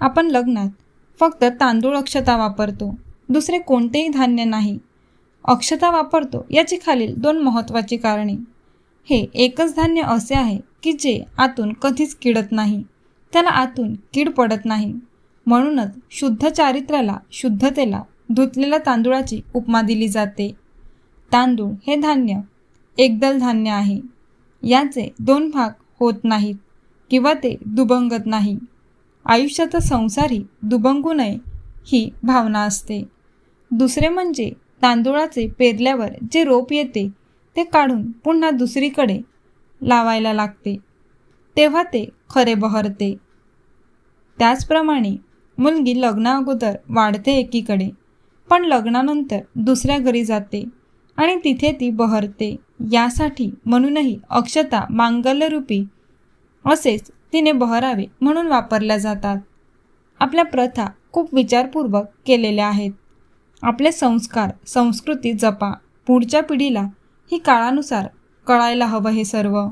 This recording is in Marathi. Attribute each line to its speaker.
Speaker 1: आपण लग्नात फक्त तांदूळ अक्षता वापरतो. दुसरे कोणतेही धान्य नाही. अक्षता वापरतो याची खालील दोन महत्त्वाची कारणे. हे एकच धान्य असे आहे की जे आतून कधीच किडत नाही. त्याला आतून कीड पडत नाही. म्हणूनच शुद्ध चारित्र्याला शुद्धतेला धुतलेल्या तांदूळाची उपमा दिली जाते. तांदूळ हे धान्य एकदल धान्य आहे. याचे दोन भाग होत नाहीत किंवा ते दुभंगत नाही. आयुष्याचा संसारी दुबंगू नये ही भावना असते. दुसरे म्हणजे तांदूळाचे पेरल्यावर जे रोप येते ते काढून पुन्हा दुसरीकडे लावायला लागते. तेव्हा ते खरे बहरते. त्याचप्रमाणे मुलगी लग्ना अगोदर वाढते एकीकडे पण लग्नानंतर दुसऱ्या घरी जाते आणि तिथे ती बहरते. यासाठी म्हणूनही अक्षता मांगल्यरूपी असेच तिने बहरावे म्हणून वापरल्या जातात. आपल्या प्रथा खूप विचारपूर्वक केलेल्या आहेत. आपले संस्कार संस्कृती जपा. पुढच्या पिढीला ही काळानुसार कळायला हवं हे सर्व.